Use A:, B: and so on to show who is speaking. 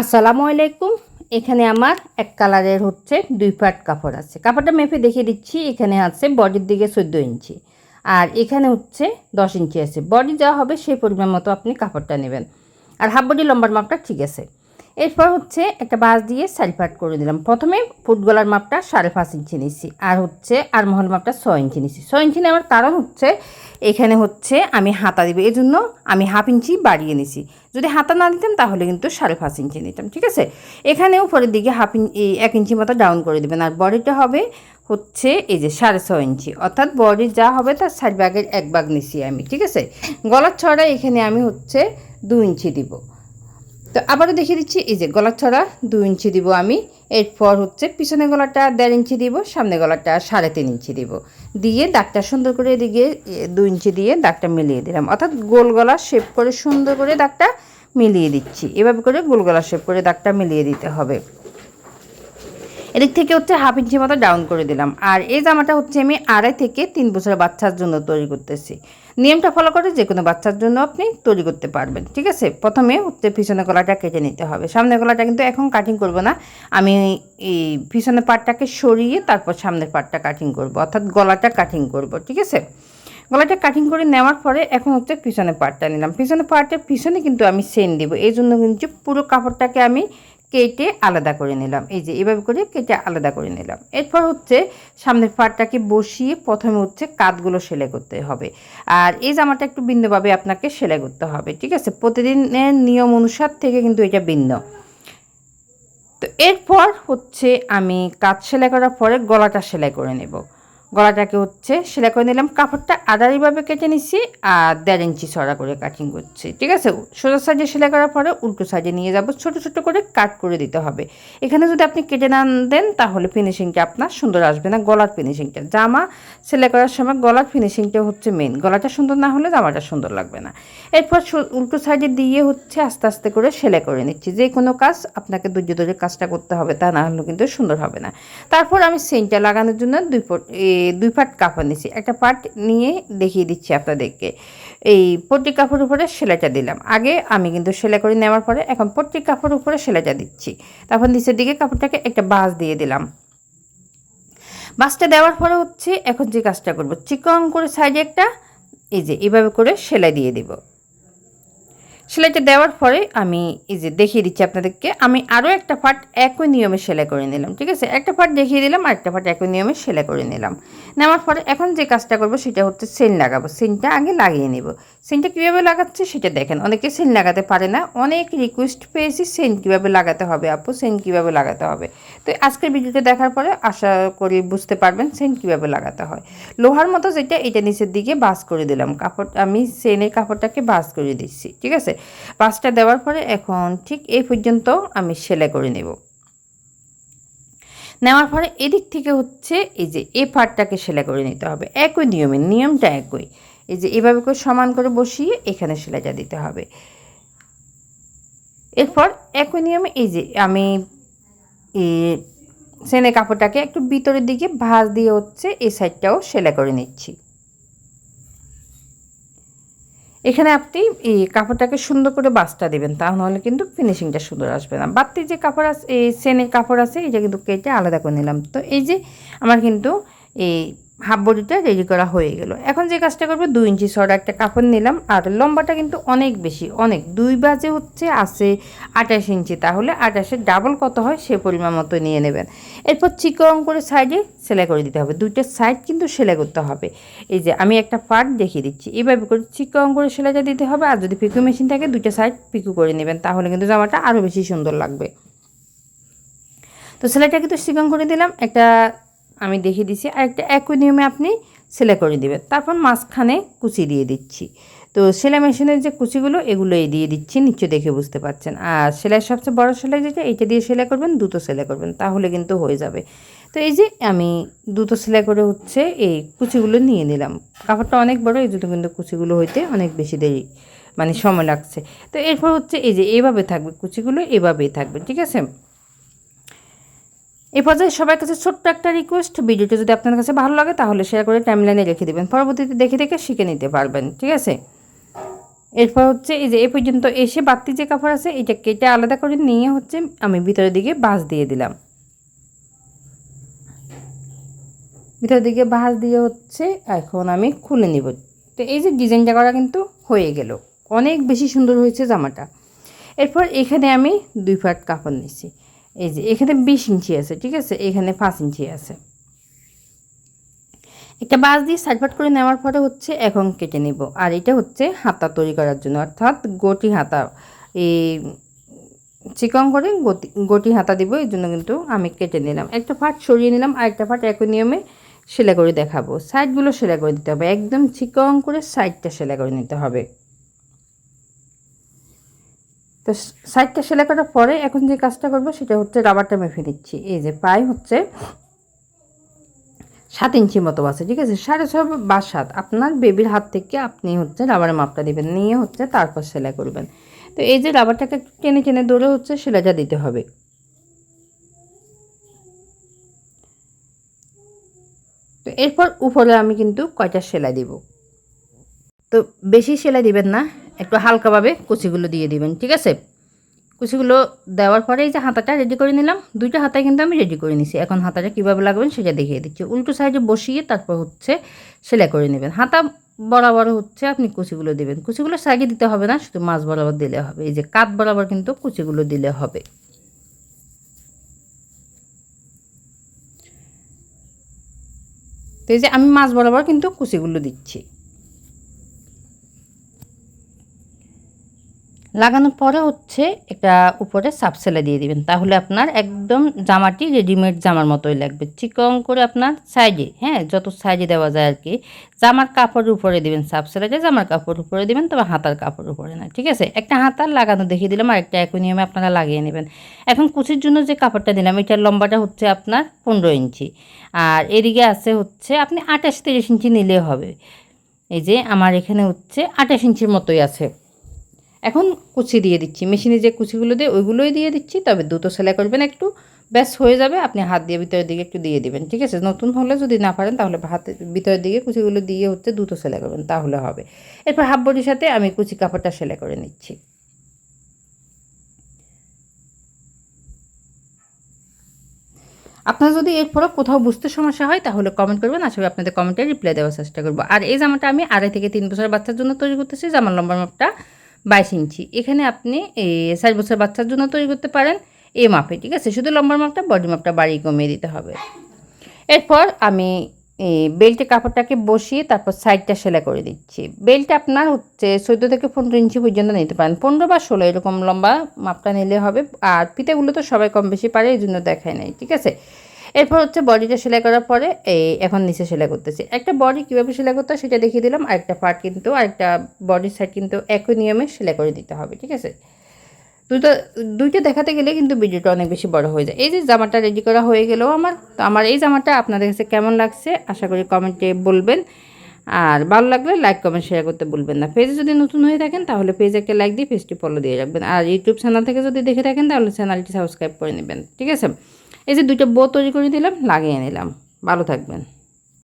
A: আসসালামু আলাইকুম। এখানে আমার এক কালারের হচ্ছে দুই পাট কাপড় আছে। কাপড়টা মেপে দেখিয়ে দিচ্ছি, এখানে আছে বডির দিকে চোদ্দ ইঞ্চি। আর এখানে হচ্ছে দশ ইঞ্চি আছে। বডি যা হবে সেই পরিমাণ মতো আপনি কাপড়টা নেবেন। আর হাফ বডি লম্বার মাপটা ঠিক আছে। এরপর হচ্ছে একটা বাঁশ দিয়ে সারি পাট করে দিলাম। প্রথমে ফুটগলার মাপটা সাড়ে পাঁচ ইঞ্চি নিচ্ছি আর হচ্ছে আর মহল মাপটা ছয় ইঞ্চি নিচ্ছি ছয় ইঞ্চি নেওয়ার কারণ হচ্ছে এখানে হচ্ছে আমি হাতা দিব এই জন্য আমি হাফ ইঞ্চি বাড়িয়ে নিছি যদি হাতা না দিতাম তাহলে কিন্তু সাড়ে পাঁচ ইঞ্চি নিতাম, ঠিক আছে? এখানে উপরের দিকে হাফ ইঞ্চি এক ইঞ্চি মতো ডাউন করে দেবেন, আর বডিটা হবে হচ্ছে এই যে সাড়ে ছয় ইঞ্চি। অর্থাৎ বডি যা হবে তার ষাট ভাগের এক ভাগ নিছি আমি, ঠিক আছে? গলার ছড়া এখানে আমি হচ্ছে দু ইঞ্চি দিব। তো আবারও দেখিয়ে দিচ্ছি, এই যে গলার ছড়া দু ইঞ্চি দিব আমি, এরপর হচ্ছে পিছনে গলাটা দেড় ইঞ্চি দিব সামনে গলাটা সাড়ে তিন ইঞ্চি দিব। দিয়ে দাগটা সুন্দর করে এদিকে দু ইঞ্চি দিয়ে দাগটা মিলিয়ে দিলাম। অর্থাৎ গোল গলা শেপ করে সুন্দর করে দাগটা মিলিয়ে দিচ্ছি। এভাবে করে গোল গলা শেপ করে দাগটা মিলিয়ে দিতে হবে। এদিক থেকে হচ্ছে হাফ ইঞ্চি মতো ডাউন করে দিলাম। আর এই জামাটা হচ্ছে আমি আড়াই থেকে তিন বছরের বাচ্চার জন্য তৈরি করতেছি। নিয়মটা ফলো করে যে কোনো বাচ্চার জন্য আপনি তৈরি করতে পারবেন, ঠিক আছে? প্রথমে হচ্ছে পিছনে গলাটা কেটে নিতে হবে। সামনের গলাটা কিন্তু এখন কাটিং করব না। আমি এই পিছনের পাটটাকে সরিয়ে তারপর সামনের পাটটা কাটিং করব, অর্থাৎ গলাটা কাটিং করব, ঠিক আছে? গলাটা কাটিং করে নেওয়ার পরে এখন হচ্ছে পিছনে পাটটা নিলাম। পিছনে পাটের পিছনে কিন্তু আমি সেন দেবো। এই জন্য কিন্তু পুরো কাপড়টাকে আমি কেটে আলাদা করে নিলাম। এই যে, এভাবে করে কেটে আলাদা করে নিলাম। এরপর হচ্ছে সামনের পাটটাকে বসিয়ে প্রথমে হচ্ছে কাতগুলো সেলাই করতে হবে। আর এই জামাটা একটু ভিন্নভাবে আপনাকে সেলাই করতে হবে, ঠিক আছে? প্রতিদিনের নিয়ম অনুসার থেকে কিন্তু এটা ভিন্ন। তো এরপর হচ্ছে আমি কাজ সেলাই করার পরে গলাটা সেলাই করে নেব। গলাটাকে হচ্ছে সেলাই করে নিলাম, কাপড়টা আদারিভাবে কেটে নিচ্ছি আর দেড় ইঞ্চি ছড়া করে কাটিং করছি, ঠিক আছে? সোজা সাইজে সেলাই করার পরে উল্টো সাইজে নিয়ে যাব, ছোট ছোট করে কাট করে দিতে হবে। এখানে যদি আপনি কেটে না দেন, তাহলে ফিনিশিংটা আপনার সুন্দর আসবে না, গলার ফিনিশিংটা জামা সেলাই করার সময় গলার ফিনিশিংটা হচ্ছে মেন গলাটা সুন্দর না হলে জামাটা সুন্দর লাগবে না। এরপর উল্টো সাইডে দিয়ে হচ্ছে আস্তে আস্তে করে সেলাই করে নিচ্ছি, যে কোনো কাজ আপনাকে ধৈর্য ধরে কাজটা করতে হবে, তা না হলে কিন্তু সুন্দর হবে না। তারপর আমি সেন্টটা লাগানোর জন্য দুই দুই পাট কাপড় নিচ্ছি একটা পাট নিয়ে দেখিয়ে দিচ্ছি আপনাদেরকে। এই পট্টি কাপড় উপরে সেলাইটা দিলাম। আগে আমি কিন্তু সেলাই করে নেওয়ার পরে এখন পট্টি কাপড় উপরে সেলাইটা দিচ্ছি। তারপর নিচের দিকে কাপড়টাকে একটা বাঁশ দিয়ে দিলাম। বাঁশটা দেওয়ার পরে হচ্ছে এখন যে কাজটা করব, চিকন করে সাইডে একটা, এই যে এভাবে করে সেলাই দিয়ে দিব। সেলাইটা দেওয়ার পরে আমি এই যে দেখিয়ে দিচ্ছি আপনাদেরকে। আমি আরও একটা পার্ট একই নিয়মে সেলাই করে নিলাম, ঠিক আছে? একটা পার্ট দেখিয়ে দিলাম আর একটা পার্ট একই নিয়মে সেলাই করে নিলাম। নেওয়ার পরে এখন যে কাজটা করব সেটা হচ্ছে সেন লাগাবো। সেনটা আগে লাগিয়ে নেব। সেনটা কীভাবে লাগাচ্ছে সেটা দেখেন। অনেকে সেন লাগাতে পারে না। অনেক রিকোয়েস্ট পেয়েছি, সেন কীভাবে লাগাতে হবে আপু? সেন কীভাবে লাগাতে হবে? তো আজকের ভিডিওটা দেখার পরে আশা করি বুঝতে পারবেন সেন কীভাবে লাগাতে হয়। লোহার মতো যেটা, এটা নিচের দিকে বাস করে দিলাম। কাপড়, আমি সেনের কাপড়টাকে বাস করে দিচ্ছি, ঠিক আছে? পাঁচটা দেওয়ার পরে এখন ঠিক এই পর্যন্ত আমি সেলাই করে নেব। নেওয়ার পরে এদিক থেকে হচ্ছে এই যে এ পার্টটাকে সেলাই করে নিতে হবে। একই নিয়মে, নিয়মটা একই। এই যে এভাবে করে সমান করে বসিয়ে এখানে সেলাইটা দিতে হবে। এরপর একই নিয়মে এই যে আমি সেনে কাপড়টাকে একটু ভিতরের দিকে ভাঁজ দিয়ে হচ্ছে এই সাইডটাও সেলাই করে নিচ্ছি। এখানে আপনি এই কাপড়টাকে সুন্দর করে বাসটা দেবেন, তা তাহলে কিন্তু ফিনিশিংটা সুন্দর আসবে না। বাড়তি যে কাপড় আছে এই সেনের কাপড় আছে এটা কিন্তু কেটে আলাদা করে নিলাম। তো এই যে আমার কিন্তু এই হাফ বডিটা রেডি করা হয়ে গেল। এখন যে কাজটা করব, দুই ইঞ্চি সরা একটা কাপড় নিলাম, আর লম্বাটা কিন্তু অনেক বেশি, অনেক। দুই বাজে হচ্ছে আছে আঠাশ ইঞ্চি, তাহলে আঠাশের ডাবল কত হয় সে পরিমাণ মতো নিয়ে নেবেন। এরপর চিকন করে সাইডে সেলাই করে দিতে হবে। দুইটা সাইড কিন্তু সেলাই করতে হবে। এই যে আমি একটা পার্ট দেখিয়ে দিচ্ছি। এইভাবে করে চিকন করে সেলাইটা দিতে হবে, আর যদি পিকু মেশিন থাকে, দুইটা সাইড পিকু করে নেবেন, তাহলে কিন্তু জামাটা আরও বেশি সুন্দর লাগবে। তো সেলাইটা কিন্তু চিকন করে দিলাম। একটা আমি দেখিয়ে দিচ্ছি। আর একটা একই আপনি সেলাই করে দেবেন। তারপর মাঝখানে কুচি দিয়ে দিচ্ছি। তো সেলাই মেশিনের যে কুচিগুলো, এগুলোই দিয়ে দিচ্ছি। নিচে দেখে বুঝতে পারছেন। আর সেলাই সবচেয়ে বড় সেলাই যেটা, এইটা দিয়ে সেলাই করবেন, দুটো সেলাই করবেন। তাহলে কিন্তু হয়ে যাবে। তো এই যে আমি দুটো সেলাই করে হচ্ছে এই কুচিগুলো নিয়ে নিলাম। কাপড়টা অনেক বড়, এই জন্য কিন্তু কুচিগুলো হইতে অনেক বেশি দেরি মানে সময় লাগছে। তো এরপর হচ্ছে এই যে এভাবে থাকবে, কুচিগুলো এভাবেই থাকবে, ঠিক আছে? এই পর্যায়ে সবার কাছে ছোট্ট একটা রিকোয়েস্ট ভিডিওটি যদি আপনার কাছে ভালো লাগে তাহলে শেয়ার করে টাইমলাইনে রেখে দেবেন। পরবর্তীতে দেখে দেখে শিখে নিতে পারবেন, ঠিক আছে? এরপর হচ্ছে এই যে এ পর্যন্ত এসে বাড়তি যে কাপড় আছে, এটা কেটে আলাদা করে নিয়ে হচ্ছে আমি ভিতরের দিকে বাঁশ দিয়ে দিলাম। ভিতরের দিকে বাঁশ দিয়ে হচ্ছে এখন আমি খুলে নিব। তো এই যে ডিজাইনটা করা কিন্তু হয়ে গেল। অনেক বেশি সুন্দর হয়েছে জামাটা। এরপর এখানে আমি দুই ফাট কাপড় নিচ্ছি। এই যে, এখানে বিশ ইঞ্চি আছে, ঠিক আছে? এখানে পাঁচ ইঞ্চি আছে। একটা বাঁশ দিয়ে সাইডপাট করে নেওয়ার পরে হচ্ছে এখন কেটে নিব। আর এটা হচ্ছে হাতা তৈরি করার জন্য। অর্থাৎ গটি হাতা এই চিকন করে গতি, গটি হাতা দিব, এই জন্য কিন্তু আমি কেটে নিলাম। একটা পাট সরিয়ে নিলাম, আর একটা ফাট একই নিয়মে সেলাই করে দেখাবো। সাইডগুলো সেলাই করে দিতে হবে। একদম চিকন করে সাইডটা সেলাই করে নিতে হবে। তো সাইডটা সেলাই করার পরে এখন যে কাজটা করব সেটা হচ্ছে রাবারটা মেপে দিচ্ছি। এই যে পায়ে হচ্ছে সাত ইঞ্চি মতো আছে, ঠিক আছে? সাড়ে ছয় বা সাত। আপনার বেবির হাত থেকে আপনি হচ্ছে রাবারের মাপটা দিবেন, নিয়ে হচ্ছে তারপর সেলাই করবেন। তো এই যে রাবারটাকে একটু টেনে টেনে ধরে হচ্ছে সেলাইটা দিতে হবে। তো এরপর উপরে আমি কিন্তু কয়টা সেলাই দিব? তো বেশি সেলাই দিবেন না একটু হালকাভাবে কুচিগুলো দিয়ে দিবেন, ঠিক আছে? কুচিগুলো দেওয়ার পরে এই যে হাতাটা রেডি করে নিলাম। দুইটা হাতায় কিন্তু আমি রেডি করে নিছি। এখন হাতাটা কীভাবে লাগবেন সেটা দেখিয়ে দিচ্ছি। উল্টো সাইডে বসিয়ে তারপর হচ্ছে সেলাই করে নেবেন। হাতা বরাবর হচ্ছে আপনি কুচিগুলো দিবেন। কুচিগুলো সাইডে দিতে হবে না, শুধু মাছ বরাবর দিলে হবে। এই যে কাত বরাবর কিন্তু কুচিগুলো দিলে হবে। এই যে আমি মাছ বরাবর কিন্তু কুচিগুলো দিচ্ছি। লাগানোর পরে হচ্ছে একটা উপরে সাপ সেলাই দিয়ে দিবেন। তাহলে আপনার একদম জামাটি রেডিমেড জামার মতোই লাগবে। চিকন করে আপনার সাইজে হ্যাঁ যত সাইজে দেওয়া যায় আর কি, জামার কাপড়ের উপরে দিবেন সাপ সেলাইটা জামার কাপড় উপরে দিবেন, তবে হাতার কাপড় উপরে না, ঠিক আছে? একটা হাতার লাগানো দেখিয়ে দিলাম, আর একটা একই নিয়মে আপনারা লাগিয়ে নেবেন। এখন কুচির জন্য যে কাপড়টা দিলাম, এটার লম্বাটা হচ্ছে আপনার পনেরো ইঞ্চি। আর এদিকে আছে হচ্ছে, আপনি আঠাশ তিরিশ ইঞ্চি নিলে হবে। এই যে আমার এখানে হচ্ছে আঠাশ ইঞ্চির মতোই আছে। এখন কুচি দিয়ে দিচ্ছি। মেশিনে যে কুচিগুলো দিয়ে ওইগুলোই দিয়ে দিচ্ছি, তবে দুটো সেলাই করবেন একটু। ব্যাস, হয়ে যাবে। আপনি হাত দিয়ে ভিতরের দিকে একটু দিয়ে দিবেন, ঠিক আছে? নতুন হলে যদি না পারেন, তাহলে হাতের ভিতরের দিকে কুচিগুলো দিয়ে হচ্ছে দুটো সেলাই করবেন, তাহলে হবে। এরপর হাফ বডির সাথে আমি কুচি কাপড়টা সেলাই করে নিচ্ছি। আপনার যদি এরপরও কোথাও বুঝতে সমস্যা হয়, তাহলে কমেন্ট করবেন। আসলে আপনাদের কমেন্টে রিপ্লাই দেওয়ার চেষ্টা করব। আর এই জামাটা আমি আড়াই থেকে তিন বছর বাচ্চার জন্য তৈরি করতেছি। জামার লম্বার মাপটা বাইশ ইঞ্চি। এখানে আপনি চার বছর বাচ্চার জন্য তৈরি করতে পারেন এই মাপে, ঠিক আছে? শুধু লম্বার মাপটা, বডি মাপটা বাড়িয়ে কমিয়ে দিতে হবে। এরপর আমি বেল্টে কাপড়টাকে বসিয়ে তারপর সাইডটা সেলাই করে দিচ্ছি। বেল্টটা আপনার হচ্ছে চোদ্দ থেকে পনেরো ইঞ্চি পর্যন্ত নিতে পারেন। পনেরো বা ষোলো এরকম লম্বা মাপটা নিলে হবে। আর পিতেগুলো তো সবাই কম বেশি পারে, এই জন্য দেখায় নাই, ঠিক আছে? এরপর হচ্ছে বডিটা সেলাই করার পরে এই এখন নিচে সেলাই করতেছি। একটা বডি কীভাবে সেলাই করতে হয় সেটা দেখিয়ে দিলাম। আরেকটা পার্ট কিন্তু, আরেকটা বডির সাইড কিন্তু একই নিয়মে সেলাই করে দিতে হবে, ঠিক আছে? দুটো দুইটা দেখাতে গেলে কিন্তু ভিডিওটা অনেক বেশি বড় হয়ে যায়। এই যে জামাটা রেডি করা হয়ে গেলেও আমার, তো আমার এই জামাটা আপনাদের কাছে কেমন লাগছে আশা করি কমেন্টে বলবেন। আর ভালো লাগলে লাইক কমেন্ট শেয়ার করতে বলবেন না। পেজে যদি নতুন হয়ে থাকেন তাহলে পেজে একটা লাইক দিয়ে পেজটি ফলো দিয়ে রাখবেন। আর ইউটিউব চ্যানেল থেকে যদি দেখে থাকেন তাহলে চ্যানেলটি সাবস্ক্রাইব করে নেবেন, ঠিক আছে? এই যে দুটো বো তৈরি করে দিলাম লাগিয়ে নিলাম। ভালো থাকবেন।